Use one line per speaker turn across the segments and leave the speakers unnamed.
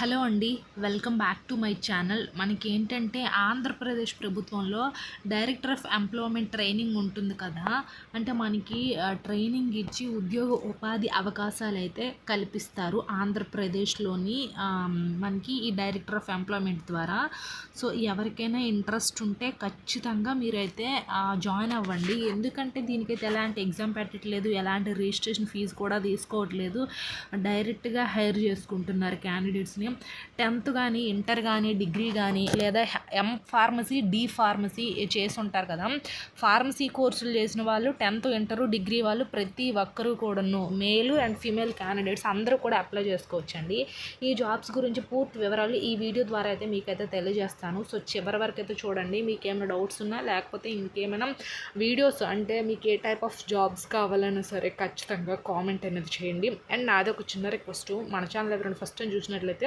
Hello అండి welcome back to my channel. మనకి ఏంటంటే ఆంధ్రప్రదేశ్ ప్రభుత్వంలో డైరెక్టర్ ఆఫ్ ఎంప్లాయ్మెంట్ ట్రైనింగ్ ఉంటుంది కదా. అంటే మనకి ట్రైనింగ్ ఇచ్చి ఉద్యోగ ఉపాధి అవకాశాలు అయితే కల్పిస్తారు ఆంధ్రప్రదేశ్లోని మనకి ఈ డైరెక్టర్ ఆఫ్ ఎంప్లాయ్మెంట్ ద్వారా. సో ఎవరికైనా ఇంట్రెస్ట్ ఉంటే ఖచ్చితంగా మీరైతే జాయిన్ అవ్వండి. ఎందుకంటే దీనికైతే ఎలాంటి ఎగ్జామ్ పెట్టట్లేదు ఎలాంటి రిజిస్ట్రేషన్ ఫీజు కూడా తీసుకోవట్లేదు. డైరెక్ట్గా హైర్ చేసుకుంటున్నారు క్యాండిడేట్స్ని. టెన్త్ కానీ ఇంటర్ కానీ డిగ్రీ కానీ లేదా ఎం ఫార్మసీ డి ఫార్మసీ చేసి ఉంటారు కదా ఫార్మసీ కోర్సులు చేసిన వాళ్ళు టెన్త్ ఇంటర్ డిగ్రీ వాళ్ళు ప్రతి ఒక్కరూ కూడాను మేల్ అండ్ ఫీమేల్ క్యాండిడేట్స్ అందరూ కూడా అప్లై చేసుకోవచ్చండి. ఈ జాబ్స్ గురించి పూర్తి వివరాలు ఈ వీడియో ద్వారా అయితే మీకైతే తెలియజేస్తాను. సో చివరి వరకు అయితే చూడండి మీకు ఏమైనా డౌట్స్ ఉన్నా లేకపోతే ఇంకేమైనా వీడియోస్ అంటే మీకు ఏ టైప్ ఆఫ్ జాబ్స్ కావాలన్నా సరే ఖచ్చితంగా కామెంట్ అనేది చేయండి. అండ్ నాది ఒక చిన్న రిక్వెస్ట్ మన ఛానల్ ఎవరైనా ఫస్ట్ టైం చూసినట్లయితే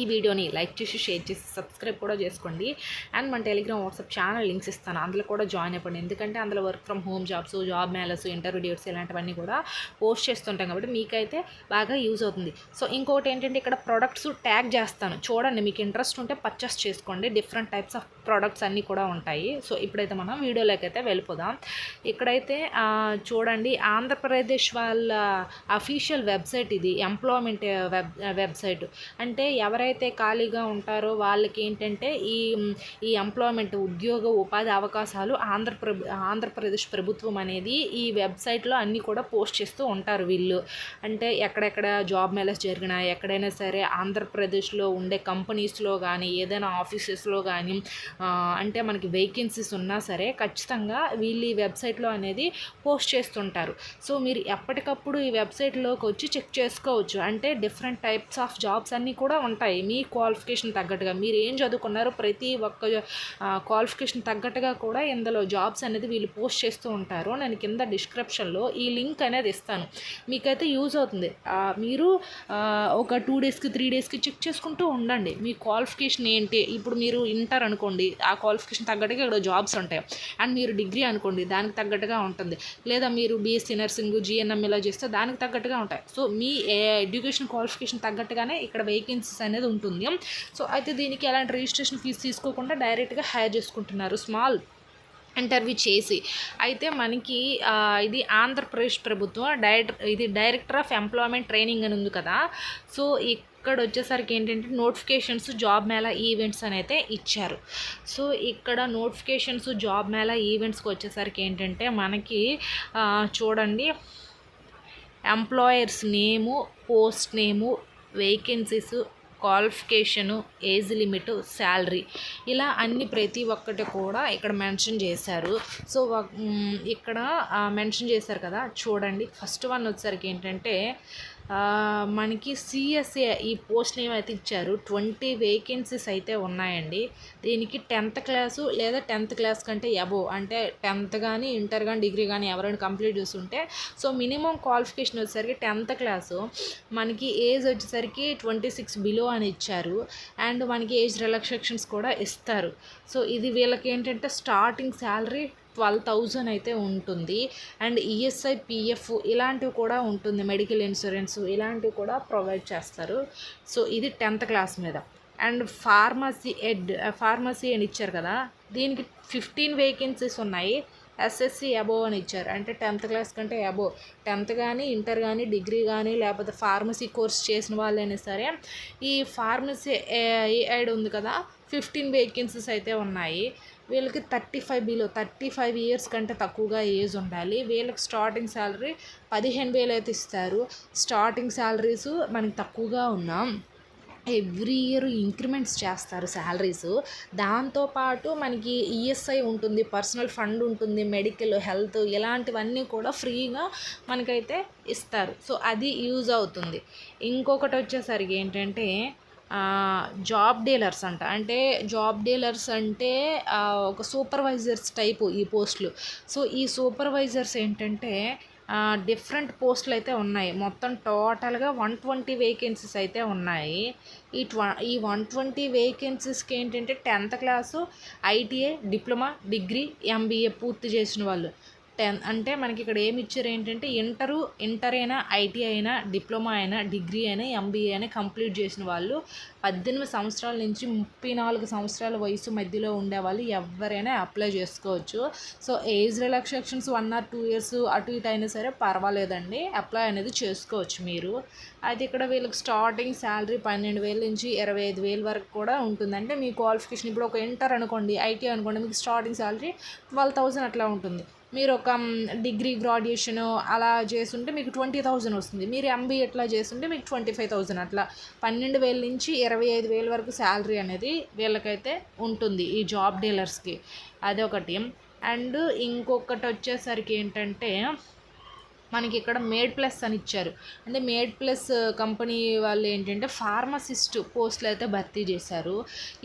ఈ వీడియోని లైక్ చేసి షేర్ చేసి సబ్స్క్రైబ్ కూడా చేసుకోండి. అండ్ మన టెలిగ్రామ్ వాట్సాప్ ఛానల్ లింక్స్ ఇస్తాను. అందులో కూడా జాయిన్ అయిపోండి ఎందుకంటే అందులో work from home jobs job మేళస్ interview dates ఇలాంటివన్నీ కూడా పోస్ట్ చేస్తుంటాం కాబట్టి మీకైతే బాగా యూజ్ అవుతుంది. సో ఇంకోటి ఏంటంటే ఇక్కడ ప్రొడక్ట్స్ ట్యాగ్ చేస్తాను. చూడండి మీకు ఇంట్రెస్ట్ ఉంటే పర్చేస్ చేసుకోండి. డిఫరెంట్ టైప్స్ ఆఫ్ ప్రొడక్ట్స్ అన్నీ కూడా ఉంటాయి. సో ఇప్పుడైతే మనం వీడియోలోకి అయితే వెళ్ళిపోదాం. ఇక్కడైతే చూడండి ఆంధ్రప్రదేశ్ వాళ్ళ అఫీషియల్ వెబ్సైట్ ఇది. ఎంప్లాయ్మెంట్ వెబ్ వెబ్సైట్ అంటే ఎవరైతే ఖాళీగా ఉంటారో వాళ్ళకి ఏంటంటే ఈ ఈ ఎంప్లాయ్మెంట్ ఉద్యోగ ఉపాధి అవకాశాలు ఆంధ్రప్రభ ఆంధ్రప్రదేశ్ ప్రభుత్వం అనేది ఈ వెబ్సైట్లో అన్నీ కూడా పోస్ట్ చేస్తూ ఉంటారు వీళ్ళు. అంటే ఎక్కడెక్కడ జాబ్ మేళస్ జరిగినా ఎక్కడైనా సరే ఆంధ్రప్రదేశ్లో ఉండే కంపెనీస్లో కానీ ఏదైనా ఆఫీసెస్లో కానీ అంటే మనకి వేకెన్సీస్ ఉన్నా సరే ఖచ్చితంగా వీళ్ళు ఈ వెబ్సైట్లో అనేది పోస్ట్ చేస్తుంటారు. సో మీరు ఎప్పటికప్పుడు ఈ వెబ్సైట్లోకి వచ్చి చెక్ చేసుకోవచ్చు. అంటే డిఫరెంట్ టైప్స్ ఆఫ్ జాబ్స్ అన్నీ కూడా ఉంటాయి. మీ క్వాలిఫికేషన్ తగ్గట్టుగా మీరు ఏం చదువుకున్నారో ప్రతి ఒక్క క్వాలిఫికేషన్ తగ్గట్టుగా కూడా ఇందులో జాబ్స్ అనేది వీళ్ళు పోస్ట్ చేస్తూ ఉంటారు. నేను కింద డిస్క్రిప్షన్లో ఈ లింక్ అనేది ఇస్తాను. మీకైతే యూజ్ అవుతుంది. మీరు ఒక టూ డేస్కి త్రీ డేస్కి చెక్ చేసుకుంటూ ఉండండి. మీ క్వాలిఫికేషన్ ఏంటి? ఇప్పుడు మీరు ఇంటర్ అనుకోండి ఆ క్వాలిఫికేషన్ తగ్గట్టుగా ఇక్కడ జాబ్స్ ఉంటాయి. అండ్ మీరు డిగ్రీ అనుకోండి దానికి తగ్గట్టుగా ఉంటుంది. లేదా మీరు బీఎస్సీ నర్సింగ్ జిఎన్ఎం ఇలా చేస్తే దానికి తగ్గట్టుగా ఉంటాయి. సో మీ ఎడ్యుకేషన్ క్వాలిఫికేషన్ తగ్గట్టుగానే ఇక్కడ వేకెన్సీస్ అనేది ఉంటుంది. సో అయితే దీనికి ఎలాంటి రిజిస్ట్రేషన్ ఫీజు తీసుకోకుండా డైరెక్ట్గా హైర్ చేసుకుంటున్నారు స్మాల్ ఇంటర్వ్యూ చేసి. అయితే మనకి ఇది ఆంధ్రప్రదేశ్ ప్రభుత్వం డైరెక్ట్ ఇది డైరెక్టర్ ఆఫ్ ఎంప్లాయ్మెంట్ ట్రైనింగ్ అని ఉంది కదా. సో ఇక్కడ వచ్చేసరికి ఏంటంటే నోటిఫికేషన్స్ జాబ్ మేళా ఈవెంట్స్ అని అయితే ఇచ్చారు. సో ఇక్కడ నోటిఫికేషన్స్ జాబ్ మేళా ఈవెంట్స్కి వచ్చేసరికి ఏంటంటే మనకి చూడండి employers name post name vacancies qualification age limit salary ఇలా అన్ని ప్రతి ఒక్కటి కూడా ఇక్కడ మెన్షన్ చేశారు. సో ఇక్కడ మెన్షన్ చేశారు కదా చూడండి. ఫస్ట్ వన్ వచ్చేసరికి ఏంటంటే మనకి సిఎస్ఏ ఈ పోస్ట్ ఏమైతే ఇచ్చారు ట్వంటీ వేకెన్సీస్ అయితే ఉన్నాయండి. దీనికి టెన్త్ క్లాసు లేదా టెన్త్ క్లాస్ కంటే అబోవ్. అంటే టెన్త్ కానీ ఇంటర్ కానీ డిగ్రీ కానీ ఎవరైనా కంప్లీట్ చేస్తుంటే సో మినిమం క్వాలిఫికేషన్ వచ్చేసరికి టెన్త్ క్లాసు. మనకి ఏజ్ వచ్చేసరికి ట్వంటీ సిక్స్ బిలో అని ఇచ్చారు. అండ్ మనకి ఏజ్ రిలాక్సేషన్స్ కూడా ఇస్తారు. సో ఇది వీళ్ళకి ఏంటంటే స్టార్టింగ్ శాలరీ ట్వెల్వ్ థౌజండ్ అయితే ఉంటుంది. అండ్ ఈఎస్ఐ పిఎఫ్ ఇలాంటివి కూడా ఉంటుంది. మెడికల్ ఇన్సూరెన్స్ ఇలాంటివి కూడా ప్రొవైడ్ చేస్తారు. సో ఇది టెన్త్ క్లాస్ మీద. అండ్ ఫార్మసీ ఎడ్ ఫార్మసీ అని ఇచ్చారు కదా దీనికి ఫిఫ్టీన్ వేకెన్సీస్ ఉన్నాయి. ఎస్ఎస్సి అబోవ్ అని ఇచ్చారు. అంటే టెన్త్ క్లాస్ కంటే అబోవ్ టెన్త్ కానీ ఇంటర్ కానీ డిగ్రీ కానీ లేకపోతే ఫార్మసీ కోర్స్ చేసిన వాళ్ళైనా సరే ఈ ఫార్మసీ యాడ్ ఉంది కదా ఫిఫ్టీన్ వేకెన్సీస్ అయితే ఉన్నాయి. వీళ్ళకి thirty five below thirty five years కంటే తక్కువగా ఏజ్ ఉండాలి. వీళ్ళకి స్టార్టింగ్ శాలరీ పదిహేను వేలు అయితే ఇస్తారు. స్టార్టింగ్ శాలరీస్ మనకి తక్కువగా ఉన్నాం. ఎవ్రీ ఇయర్ ఇంక్రిమెంట్స్ చేస్తారు శాలరీస్. దాంతోపాటు మనకి ఈఎస్ఐ ఉంటుంది పర్సనల్ ఫండ్ ఉంటుంది మెడికల్ హెల్త్ ఇలాంటివన్నీ కూడా ఫ్రీగా మనకైతే ఇస్తారు. సో అది యూజ్ అవుతుంది. ఇంకొకటి వచ్చేసరికి ఏంటంటే జాబ్ డీలర్స్ అంట. అంటే జాబ్ డీలర్స్ అంటే ఒక సూపర్వైజర్స్ టైపు ఈ పోస్టులు. సో ఈ సూపర్వైజర్స్ ఏంటంటే డిఫరెంట్ పోస్టులు అయితే ఉన్నాయి. మొత్తం టోటల్గా వన్ ట్వంటీ వేకెన్సీస్ అయితే ఉన్నాయి. ఈ ట్వ ఈ వన్ ట్వంటీ వేకెన్సీస్కి ఏంటంటే tenth class ITI diploma degree MBA పూర్తి చేసిన వాళ్ళు. టెన్ అంటే మనకి ఇక్కడ ఏమి ఇచ్చారు ఏంటంటే ఇంటరు ఇంటర్ అయినా ఐటీ అయినా డిప్లొమా అయినా డిగ్రీ అయినా ఎంబీఏ అయినా కంప్లీట్ చేసిన వాళ్ళు పద్దెనిమిది సంవత్సరాల నుంచి ముప్పై నాలుగు సంవత్సరాల వయసు మధ్యలో ఉండే వాళ్ళు ఎవరైనా అప్లై చేసుకోవచ్చు. So age relaxations one or two years అటు ఇటు అయినా సరే పర్వాలేదండి. అప్లై అనేది చేసుకోవచ్చు మీరు. అయితే ఇక్కడ వీళ్ళకి స్టార్టింగ్ శాలరీ పన్నెండు వేల నుంచి ఇరవై ఐదు వేల వరకు కూడా ఉంటుందంటే మీ క్వాలిఫికేషన్ ఇప్పుడు ఒక ఇంటర్ అనుకోండి ఐటీ అనుకోండి మీకు స్టార్టింగ్ శాలరీ ట్వెల్వ్ థౌసండ్ అట్లా ఉంటుంది. మీరు ఒక డిగ్రీ గ్రాడ్యుయేషన్ అలా చేస్తుంటే మీకు ట్వంటీ థౌజండ్ వస్తుంది. మీరు ఎంబీఏ ఎట్లా చేస్తుంటే మీకు ట్వంటీ ఫైవ్ థౌజండ్. అట్లా పన్నెండు వేల నుంచి ఇరవై ఐదు వేల వరకు శాలరీ అనేది వీళ్ళకైతే ఉంటుంది ఈ జాబ్ డీలర్స్కి. అదొకటి. అండ్ ఇంకొకటి వచ్చేసరికి ఏంటంటే మనకి ఇక్కడ మేడ్ ప్లస్ అని ఇచ్చారు. అంటే మేడ్ ప్లస్ కంపెనీ వాళ్ళు ఏంటంటే ఫార్మసిస్ట్ పోస్టులు అయితే భర్తీ చేశారు.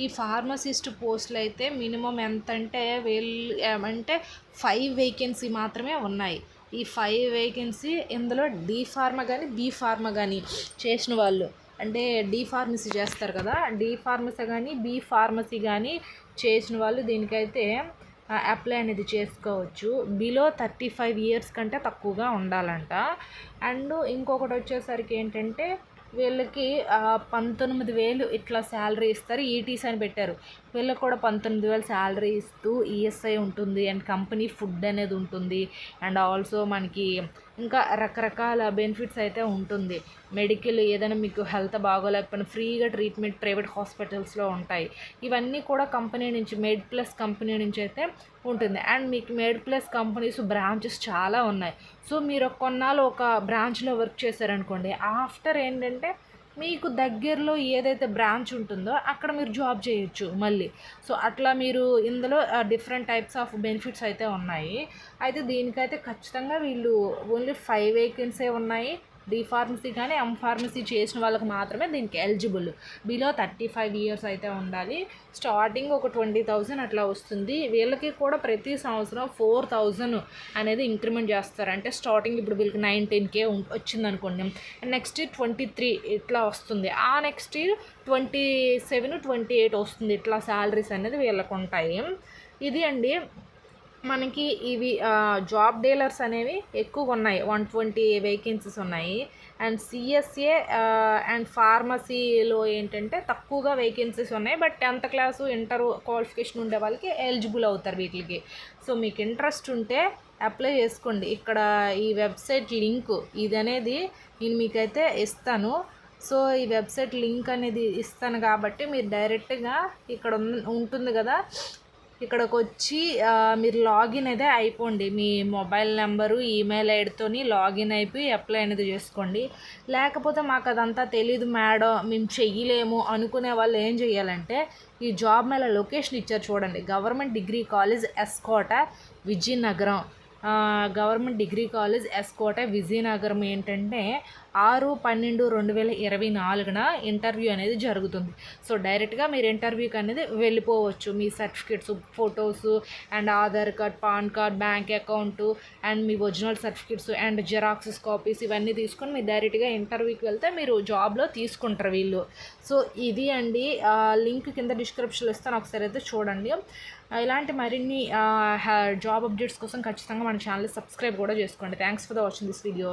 ఈ ఫార్మసిస్ట్ పోస్టులు అయితే మినిమం ఎంత అంటే వేల్ అంటే ఫైవ్ వేకెన్సీ మాత్రమే ఉన్నాయి. ఈ ఫైవ్ వేకెన్సీ ఇందులో డి ఫార్మా కానీ బీ ఫార్మా కానీ చేసిన వాళ్ళు. అంటే డి ఫార్మసీ చేస్తారు కదా డి ఫార్మసీ కానీ బి ఫార్మసీ కానీ చేసిన వాళ్ళు దీనికైతే అప్లై అనేది చేసుకోవచ్చు. బిలో థర్టీ ఫైవ్ ఇయర్స్ కంటే తక్కువగా ఉండాలంట. అండ్ ఇంకొకటి వచ్చేసరికి ఏంటంటే వీళ్ళకి పంతొమ్మిది వేలు ఇట్లా శాలరీ ఇస్తారు. E ఈటీసీ అని పెట్టారు. వీళ్ళకి కూడా పంతొమ్మిది వేలు శాలరీ ఇస్తూ ఈఎస్ఐ ఉంటుంది. అండ్ కంపెనీ ఫుడ్ అనేది ఉంటుంది. అండ్ ఆల్సో మనకి ఇంకా రకరకాల బెనిఫిట్స్ అయితే ఉంటుంది. మెడికల్ ఏదైనా మీకు హెల్త్ బాగోలేకపోయినా ఫ్రీగా ట్రీట్మెంట్ ప్రైవేట్ హాస్పిటల్స్లో ఉంటాయి. ఇవన్నీ కూడా కంపెనీ నుంచి మేడ్ ప్లస్ కంపెనీ నుంచి అయితే ఉంటుంది. అండ్ మీకు మేడ్ ప్లస్ కంపెనీస్ బ్రాంచెస్ చాలా ఉన్నాయి. సో మీరు కొన్నాళ్ళు ఒక బ్రాంచ్లో వర్క్ చేశారనుకోండి ఆఫ్టర్ ఏంటంటే మీకు దగ్గరలో ఏదైతే బ్రాంచ్ ఉంటుందో అక్కడ మీరు జాబ్ చేయొచ్చు మళ్ళీ. సో అట్లా మీరు ఇందులో డిఫరెంట్ టైప్స్ ఆఫ్ బెనిఫిట్స్ అయితే ఉన్నాయి. అయితే దీనికైతే ఖచ్చితంగా వీళ్ళు ఓన్లీ ఫైవ్ వేకెన్సీ ఉన్నాయి. డి ఫార్మసీ కానీ ఎం ఫార్మసీ చేసిన వాళ్ళకి మాత్రమే దీనికి eligible. Below thirty five years అయితే ఉండాలి. స్టార్టింగ్ ఒక ట్వంటీ థౌజండ్ అట్లా వస్తుంది. వీళ్ళకి కూడా ప్రతి సంవత్సరం ఫోర్ థౌజండ్ అనేది ఇంక్రిమెంట్ చేస్తారు. అంటే స్టార్టింగ్ ఇప్పుడు వీళ్ళకి నైన్టీన్ కే వచ్చింది అనుకోండి నెక్స్ట్ ఇయర్ ట్వంటీ త్రీ ఇట్లా వస్తుంది. ఆ next year twenty seven twenty eight వస్తుంది. ఇట్లా శాలరీస్ అనేది వీళ్ళకు ఉంటాయి ఇది అండి మనకి ఇవి జాబ్ డీలర్స్ అనేవి ఎక్కువగా ఉన్నాయి. వన్ ట్వంటీ వేకెన్సీస్ ఉన్నాయి. అండ్ సిఎస్ఏ అండ్ ఫార్మసీలో ఏంటంటే తక్కువగా వేకెన్సీస్ ఉన్నాయి. But tenth class inter qualification ఉండే వాళ్ళకి ఎలిజిబుల్ అవుతారు వీటికి. సో మీకు ఇంట్రెస్ట్ ఉంటే అప్లై చేసుకోండి. ఇక్కడ ఈ వెబ్సైట్ లింక్ ఇది అనేది నేను మీకైతే ఇస్తాను. సో ఈ వెబ్సైట్ లింక్ అనేది ఇస్తాను కాబట్టి మీరు డైరెక్ట్గా ఇక్కడ ఉంటుంది కదా. ఇక్కడికి వచ్చి మీరు లాగిన్ అయితే అయిపోండి. మీ మొబైల్ నెంబరు ఈమెయిల్ ఐడితోని లాగిన్ అయిపోయి అప్లై అనేది చేసుకోండి. లేకపోతే మాకు అదంతా తెలీదు మేడం మేము చెయ్యలేము అనుకునే వాళ్ళు ఏం చేయాలంటే ఈ జాబ్ మేళ లొకేషన్ ఇచ్చారు చూడండి. Government degree college S Kota Vizianagaram. Government degree college S Kota Vizianagaram ఏంటంటే ఆరు పన్నెండు రెండు వేల ఇరవై నాలుగున ఇంటర్వ్యూ అనేది జరుగుతుంది. సో డైరెక్ట్గా మీరు ఇంటర్వ్యూకి అనేది వెళ్ళిపోవచ్చు. మీ certificates photos and Aadhaar card PAN card bank account and me original certificates and xeroxes copies ఇవన్నీ తీసుకొని మీరు డైరెక్ట్గా ఇంటర్వ్యూకి వెళ్తే మీరు జాబ్లో తీసుకుంటారు వీళ్ళు. సో ఇది అండి. లింక్ కింద డిస్క్రిప్షన్లో ఇస్తాను. ఒకసారి అయితే చూడండి. ఇలాంటి మరిన్ని జాబ్ అప్డేట్స్ కోసం ఖచ్చితంగా మన ఛానల్ సబ్స్క్రైబ్ కూడా చేసుకోండి. Thanks for the watching this video